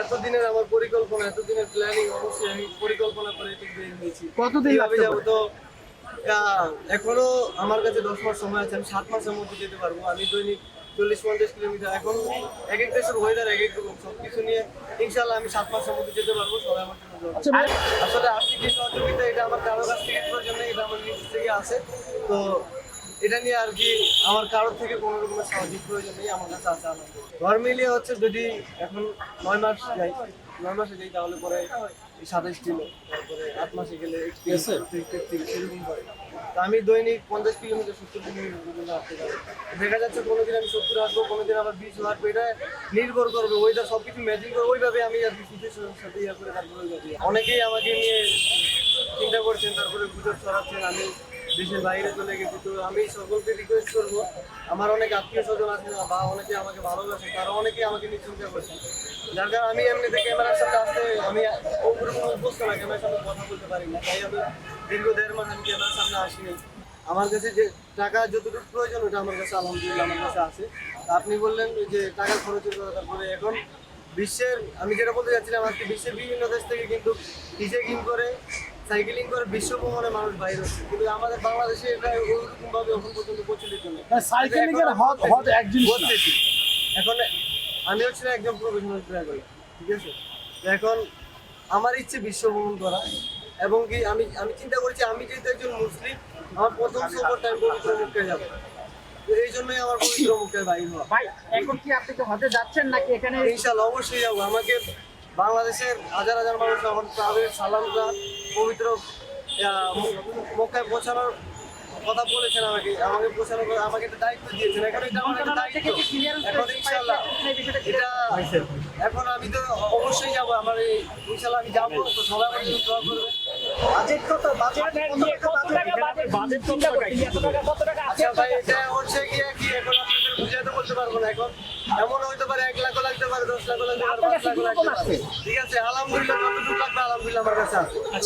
এতদিনের আমার পরিকল্পনা এতদিনের প্ল্যানিং অবশ্যই আমি পরিকল্পনা করে এটা বের হয়েছি কতদিন কীভাবে যাব তো এখনও আমার কাছে দশ মাস সময় আছে আমি সাত মাসের মধ্যে যেতে পারব। আমি দৈনিক চল্লিশ পঞ্চাশ কিলোমিটার এখন এক এক দেশের ওয়েদার এক এক রকম সবকিছু নিয়ে ইনশাল্লাহ আমি সাত মাসের মধ্যে যেতে পারব সবাই আমার জন্য আচ্ছা আসলে আর্থিক যে সহযোগিতা এটা আমার কারও কাছ থেকে নেই এটা আমার নিজ থেকে আছে। তো এটা নিয়ে আর কি আমার কারোর থেকে কোনো রকমের সাহায্য প্রয়োজন নেই আমার কাছে আছে আলহামদুলিল্লাহ ঘর মিলিয়ে হচ্ছে যদি এখন নয় মাস যাই নয় মাসে যাই তাহলে পরে সাতাইশ কিলো তারপরে আট মাসে গেলে করে তো আমি দৈনিক পঞ্চাশ কিলোমিটার সত্তর কিলোমিটার পর্যন্ত হাঁটতে পারি। দেখা যাচ্ছে কোনোদিন আমি সত্তর হাঁটবো কোনোদিন আবার বিশ হাঁটবো এটা নির্ভর করবে ওইটা সব কিছু ম্যাচিং করে ওইভাবে আমি আর কি সিচুয়েশনের সাথে ইয়া করে তারপরে ওইভাবে অনেকেই আমাকে নিয়ে চিন্তা করছেন তারপরে গুজব ছড়াচ্ছেন আমি দেশের বাইরে চলে গেছি। তো আমি সকলকে রিকোয়েস্ট করব, আমার অনেক আত্মীয় স্বজন আছে বা অনেকে আমাকে ভালোবাসে, তারা অনেকেই আমাকে নিয়ে করছে। যার কারণে আমি এমনিতে ক্যামেরার সামনে আসতে, আমি অভ্যস্ত না, ক্যামেরার সামনে কথা বলতে পারি না। তাই আমি দীর্ঘ দেড় মাস আমি ক্যামেরার সামনে আসিনি। আমার কাছে যে টাকা যতটুকু প্রয়োজন, ওটা আমার কাছে আলহামদুলিল্লাহ আমার কাছে আছে। আপনি বললেন যে টাকা খরচের কথা, তারপরে এখন বিশ্বের, আমি যেটা বলতে যাচ্ছিলাম আজকে বিশ্বের বিভিন্ন দেশ থেকে কিন্তু হিসেকিং করে সাইকেলিং করে বিশ্ব ভ্রমণে মানুষ বাইরে হচ্ছে। কিন্তু আমাদের বাংলাদেশে এটা ওইরকম ভাবে এখন পর্যন্ত প্রচলিত নেই। সাইকেলিং এর হদ হদ এক জিনিস এখন আমি হচ্ছে একজন প্রফেশনাল ড্রাইভার ঠিক আছে? এখন আমার ইচ্ছে বিশ্ব ভ্রমণ করা এবং কি আমি আমি চিন্তা করছি আমি যেহেতু একজন মুসলিম আমার প্রথম সফরটা আমি পবিত্র মুখে যাব। তো এই জন্যই আমার পবিত্র মুখে বাইর হওয়া। ভাই এখন কি আপনি কি হজে যাচ্ছেন নাকি এখানে? ইনশাল্লাহ অবশ্যই যাব। আমাকে বাংলাদেশের হাজার হাজার মানুষ আমার তাদের সালামটা পবিত্র মক্কায় পৌঁছানোর কথা বলেছেন আমাকে আমাকে পৌঁছানোর আমাকে একটা দায়িত্ব দিয়েছেন। এখন এটা আমার একটা দায়িত্ব। এখন ইনশাল্লাহ এটা এখন আমি তো অবশ্যই যাব। আমার এই ইনশাল্লাহ আমি যাব। তো সবাই আমার জন্য দোয়া করবে বাজেট কত? বাজেট কত? টাকা বাজেট এত টাকা কত টাকা আচ্ছা ভাই এটা হচ্ছে বলতে পারব না এখন। এমন হইতে পারে এক লাখও লাগতে পারে দশ লাখও লাগতে পারে পাঁচ লাখও লাগতে পারে। ঠিক আছে আলহামদুলিল্লাহ যতটুকু লাগবে আলহামদুলিল্লাহ আমার কাছে আছে।